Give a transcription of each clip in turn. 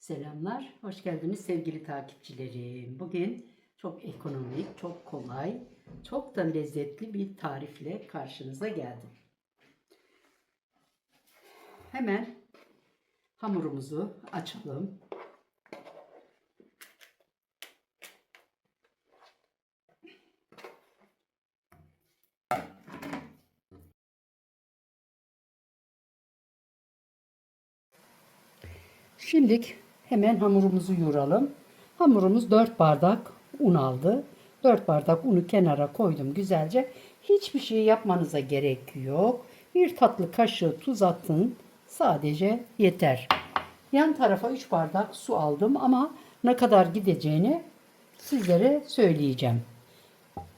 Selamlar, hoş geldiniz sevgili takipçilerim. Bugün çok ekonomik, çok kolay, çok da lezzetli bir tarifle karşınıza geldim. Hemen hamurumuzu açalım. Şimdi hemen hamurumuzu yoğuralım. Hamurumuz 4 bardak un aldı. 4 bardak unu kenara koydum güzelce. Hiçbir şey yapmanıza gerek yok. Bir tatlı kaşığı tuz attın. Sadece yeter. Yan tarafa 3 bardak su aldım ama ne kadar gideceğini sizlere söyleyeceğim.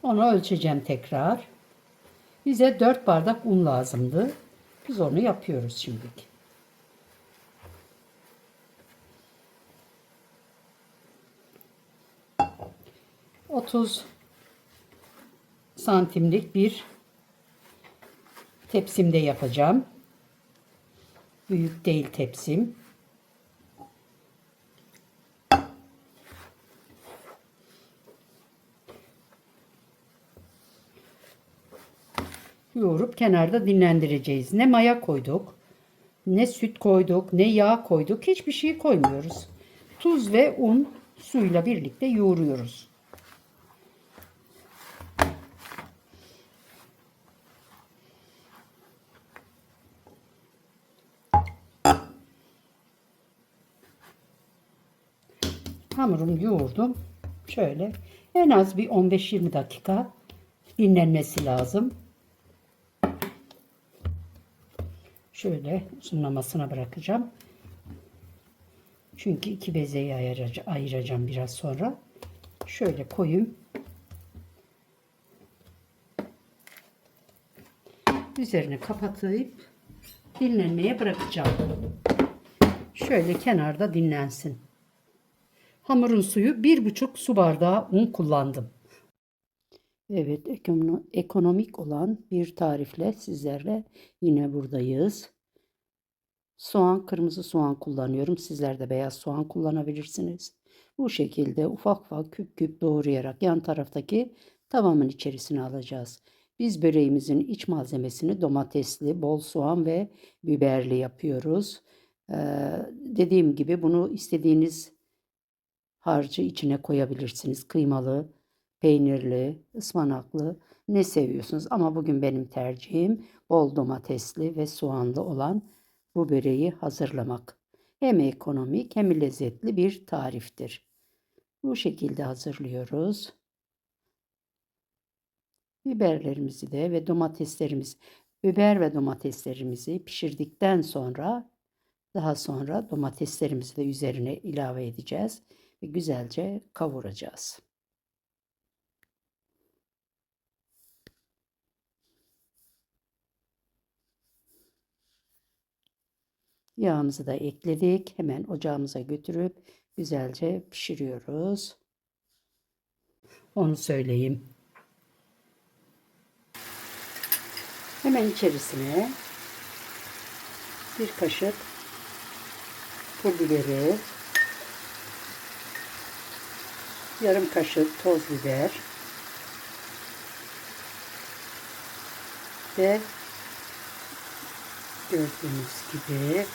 Onu ölçeceğim tekrar. Bize 4 bardak un lazımdı. Biz onu yapıyoruz şimdilik. 30 santimlik bir tepsimde yapacağım. Büyük değil tepsim. Yoğurup kenarda dinlendireceğiz. Ne maya koyduk, ne süt koyduk, ne yağ koyduk. Hiçbir şey koymuyoruz. Tuz ve un suyla birlikte yoğuruyoruz. Hamurumu yoğurdum. Şöyle en az bir 15-20 dakika dinlenmesi lazım. Şöyle uzunlamasına bırakacağım. Çünkü iki bezeyi ayıracağım, biraz sonra. Şöyle koyayım. Üzerine kapatıp dinlenmeye bırakacağım. Şöyle kenarda dinlensin. Hamurun suyu bir buçuk su bardağı un kullandım. Evet ekono- ekonomik olan bir tarifle sizlerle yine buradayız. Soğan, kırmızı soğan kullanıyorum. Sizler de beyaz soğan kullanabilirsiniz. Bu şekilde ufak ufak küp küp doğrayarak yan taraftaki tavamın içerisine alacağız. Biz böreğimizin iç malzemesini domatesli, bol soğan ve biberli yapıyoruz. Ee, dediğim gibi bunu istediğiniz harcı içine koyabilirsiniz. Kıymalı, peynirli, ıspanaklı ne seviyorsunuz. Ama bugün benim tercihim bol domatesli ve soğanlı olan bu böreği hazırlamak. Hem ekonomik hem lezzetli bir tariftir. Bu şekilde hazırlıyoruz. Biberlerimizi de ve domateslerimiz, biber ve domateslerimizi pişirdikten sonra daha sonra domateslerimizi de üzerine ilave edeceğiz ve güzelce kavuracağız. Yağımızı da ekledik. Hemen ocağımıza götürüp güzelce pişiriyoruz. Onu söyleyeyim. Hemen içerisine bir kaşık pul biberi, yarım kaşık toz biber ve gördüğünüz gibi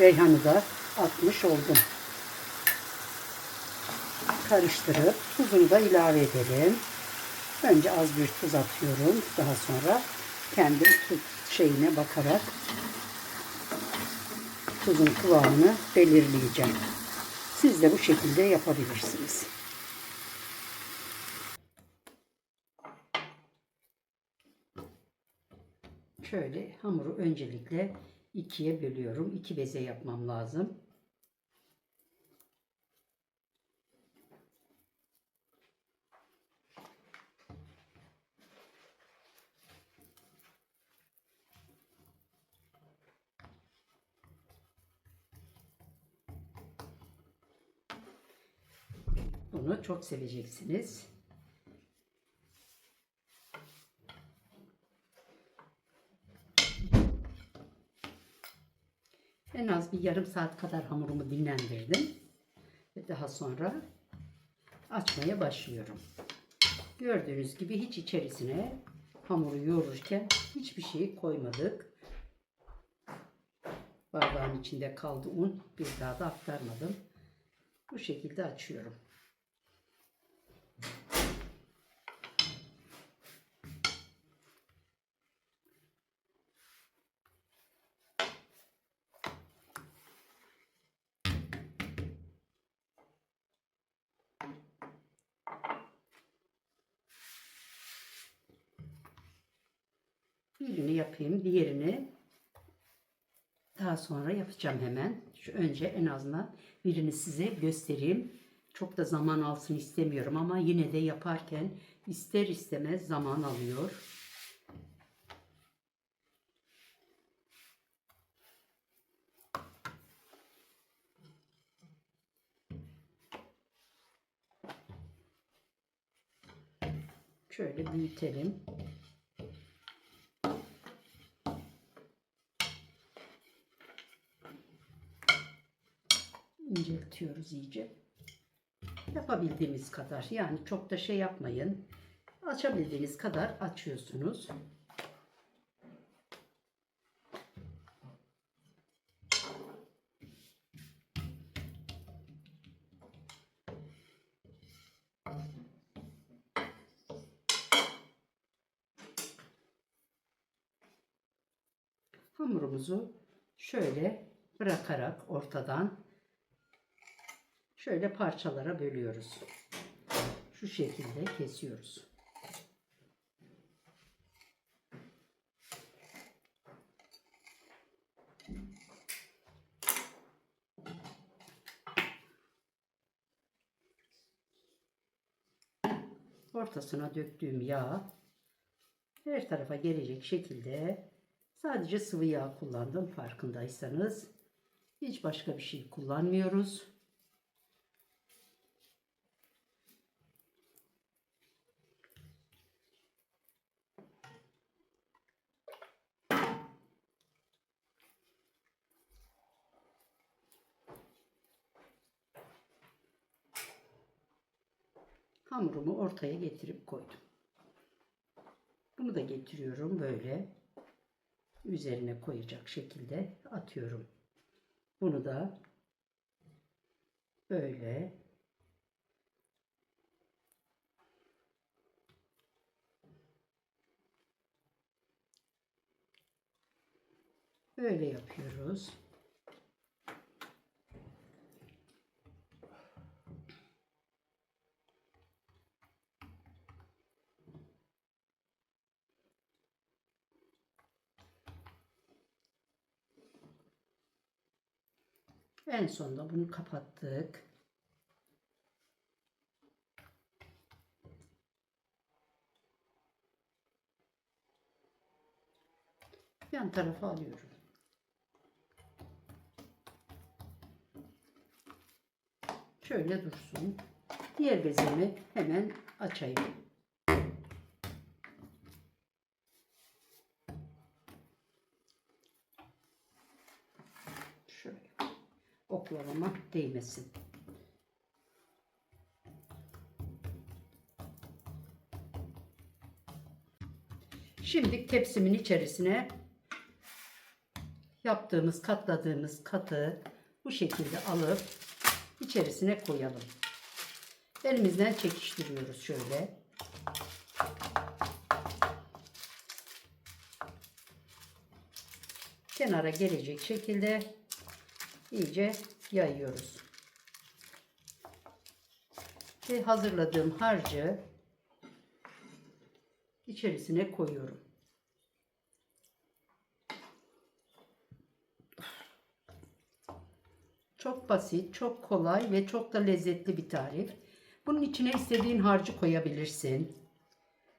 reyhanı da atmış oldum. Karıştırıp tuzunu da ilave edelim. Önce az bir tuz atıyorum. Daha sonra kendi tuz şeyine bakarak tuzun kıvamını belirleyeceğim. Siz de bu şekilde yapabilirsiniz. Şöyle hamuru öncelikle ikiye bölüyorum. İki beze yapmam lazım. Bunu çok seveceksiniz. En az bir yarım saat kadar hamurumu dinlendirdim. Ve daha sonra açmaya başlıyorum. Gördüğünüz gibi hiç içerisine hamuru yoğururken hiçbir şey koymadık. Bardağın içinde kaldı un. Bir daha da aktarmadım. Bu şekilde açıyorum. Birini yapayım, diğerini daha sonra yapacağım hemen. Şu önce en azından birini size göstereyim. Çok da zaman alsın istemiyorum ama yine de yaparken ister istemez zaman alıyor. Şöyle büyütelim. İnceltiyoruz iyice. Yapabildiğimiz kadar yani çok da şey yapmayın. Açabildiğiniz kadar açıyorsunuz. Hamurumuzu şöyle bırakarak ortadan şöyle parçalara bölüyoruz. Şu şekilde kesiyoruz. Ortasına döktüğüm yağ her tarafa gelecek şekilde sadece sıvı yağ kullandım farkındaysanız. Hiç başka bir şey kullanmıyoruz. Hamurumu ortaya getirip koydum. Bunu da getiriyorum böyle üzerine koyacak şekilde atıyorum. Bunu da böyle böyle yapıyoruz. En sonunda bunu kapattık. Yan tarafa alıyorum. Şöyle dursun. Diğer bezemi hemen açayım. Oklavama değmesin. Şimdi tepsimin içerisine yaptığımız, katladığımız katı bu şekilde alıp içerisine koyalım. Elimizden çekiştiriyoruz şöyle. Kenara gelecek şekilde iyice yayıyoruz. Ve hazırladığım harcı içerisine koyuyorum. Çok basit, çok kolay ve çok da lezzetli bir tarif. Bunun içine istediğin harcı koyabilirsin.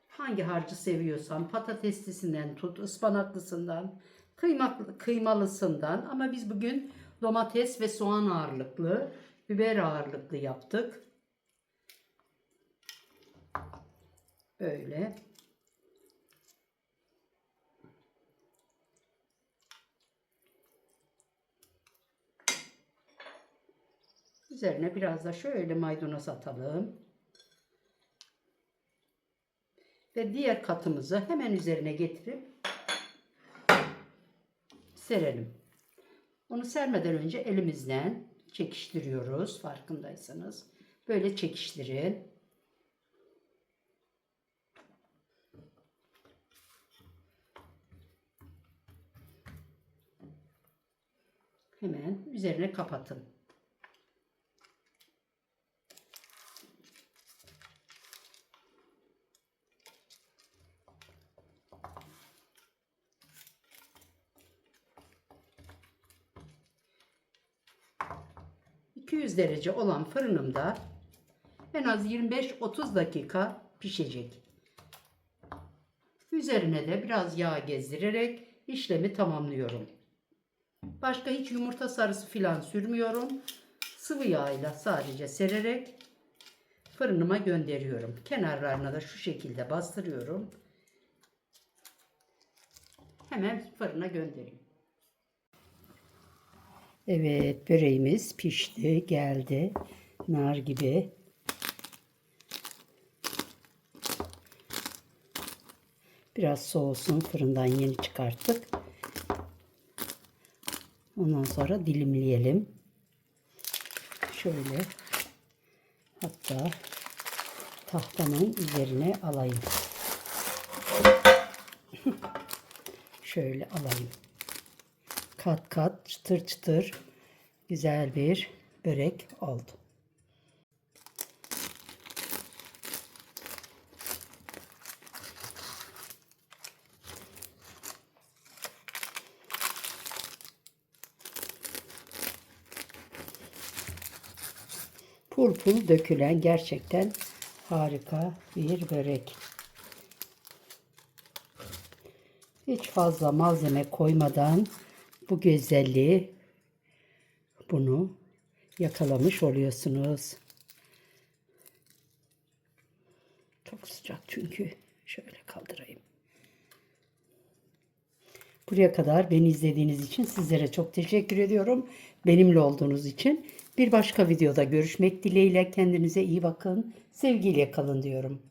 Hangi harcı seviyorsan patateslisinden tut, ıspanaklısından, kıymaklı, kıymalısından ama biz bugün domates ve soğan ağırlıklı, biber ağırlıklı yaptık. Böyle. Üzerine biraz da şöyle maydanoz atalım. Ve diğer katımızı hemen üzerine getirip serelim. Onu sermeden önce elimizden çekiştiriyoruz farkındaysanız. Böyle çekiştirin. Hemen üzerine kapatın. ...200 derece olan fırınımda... ...en az 25-30 dakika pişecek. Üzerine de biraz yağ gezdirerek... ...işlemi tamamlıyorum. Başka hiç yumurta sarısı filan sürmüyorum. Sıvı yağıyla sadece sererek fırınıma gönderiyorum. Kenarlarına da şu şekilde bastırıyorum. Hemen fırına göndereyim. Evet böreğimiz pişti geldi. Nar gibi. Biraz soğusun fırından yeni çıkarttık. Ondan sonra dilimleyelim. Şöyle hatta tahtamın üzerine alayım. Şöyle alayım. Kat kat çıtır çıtır güzel bir börek oldu. Pul pul dökülen gerçekten harika bir börek. Hiç fazla malzeme koymadan bu güzelliği bunu yakalamış oluyorsunuz. Çok sıcak çünkü. Şöyle kaldırayım. Buraya kadar beni izlediğiniz için sizlere çok teşekkür ediyorum. Benimle olduğunuz için. Bir başka videoda görüşmek dileğiyle kendinize iyi bakın. Sevgiyle kalın diyorum.